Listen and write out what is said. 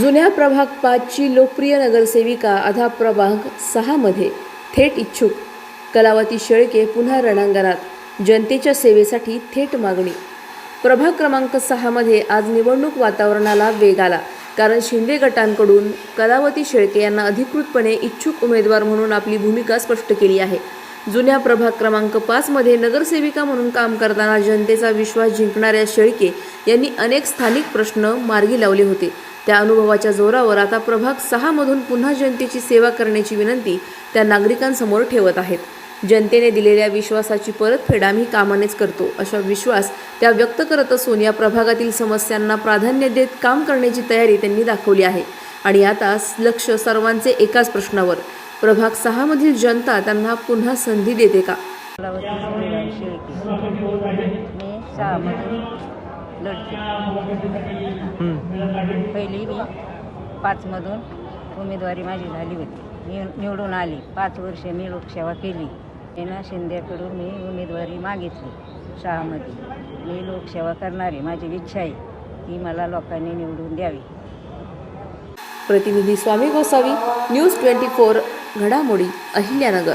जुन्या प्रभाग पाचची लोकप्रिय नगरसेविका अधा प्रभाग सहामध्ये थेट इच्छुक. कलावती शेळके पुन्हा रणांगणात जनतेच्या सेवेसाठी थेट मागणी. प्रभाग क्रमांक सहामध्ये आज निवडणूक वातावरणाला वेग आला कारण शिंदे गटांकडून कलावती शेळके यांना अधिकृतपणे इच्छुक उमेदवार म्हणून आपली भूमिका स्पष्ट केली आहे. जुन्या प्रभाग क्रमांक पाचमध्ये नगरसेविका म्हणून काम करताना जनतेचा विश्वास जिंकणाऱ्या शेळके यांनी अनेक स्थानिक प्रश्न मार्गी लावले होते. त्या अनुभवाच्या जोरावर आता प्रभाग सहामधून पुन्हा जनतेची सेवा करण्याची विनंती त्या नागरिकांसमोर ठेवत आहेत. जनतेने दिलेल्या विश्वासाची परतफेड आम्ही कामानेच करतो असा विश्वास त्या व्यक्त करत असून या प्रभागातील समस्यांना प्राधान्य देत काम करण्याची तयारी त्यांनी दाखवली आहे. आणि आता लक्ष सर्वांचे एकाच प्रश्नावर. प्रभाग सहामधील जनता त्यांना पुन्हा संधी देते का? मी पहिली मी पाचमधून उमेदवारी माझी झाली होती. मी निवडून आली. पाच वर्ष मी लोकसेवा केली. त्यांना शिंदेकडून मी उमेदवारी मागितली शहामध्ये मी लोकसेवा करणारी. माझी इच्छा आहे ती मला लोकांनी निवडून द्यावी. प्रतिनिधी Swami Gosavi news twenty four घडामोडी अहिल्यानगर.